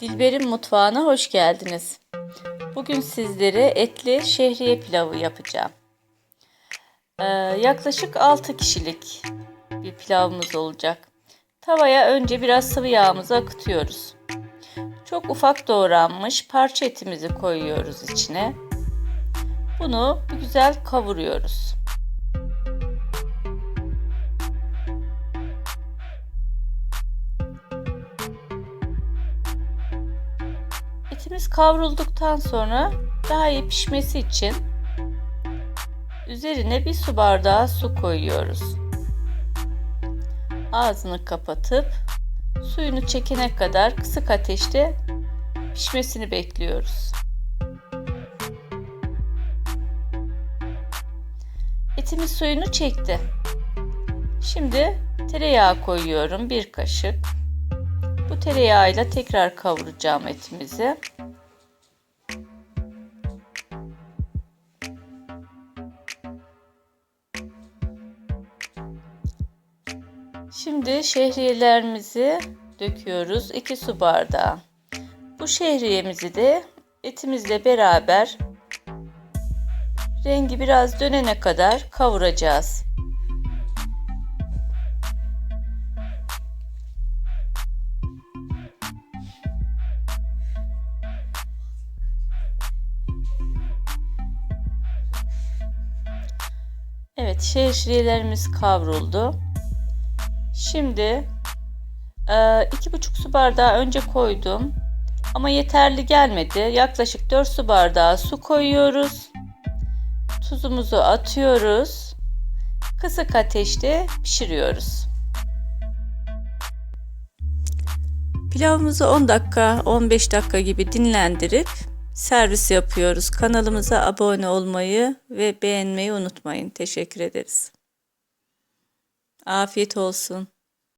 Dilber'in mutfağına hoş geldiniz. Bugün sizlere etli şehriye pilavı yapacağım. Ee, yaklaşık 6 kişilik bir pilavımız olacak. Tavaya önce biraz sıvı yağımızı akıtıyoruz. Çok ufak doğranmış parça etimizi koyuyoruz içine. Bunu güzel kavuruyoruz. Etimiz kavrulduktan sonra daha iyi pişmesi için üzerine bir su bardağı su koyuyoruz. Ağzını kapatıp suyunu çekene kadar kısık ateşte pişmesini bekliyoruz. Etimiz suyunu çekti. Şimdi tereyağı koyuyorum bir kaşık. Bu tereyağıyla tekrar kavuracağım etimizi. Şimdi şehriyelerimizi döküyoruz. 2 su bardağı. Bu şehriyemizi de etimizle beraber rengi biraz dönene kadar kavuracağız. Evet şehriyelerimiz kavruldu. Şimdi e, iki buçuk su bardağı önce koydum. Ama yeterli gelmedi. Yaklaşık 4 su bardağı su koyuyoruz. Tuzumuzu atıyoruz. Kısık ateşte pişiriyoruz. Pilavımızı 10 dakika 15 dakika gibi dinlendirip servis yapıyoruz. Kanalımıza abone olmayı ve beğenmeyi unutmayın. Teşekkür ederiz. Afiyet olsun.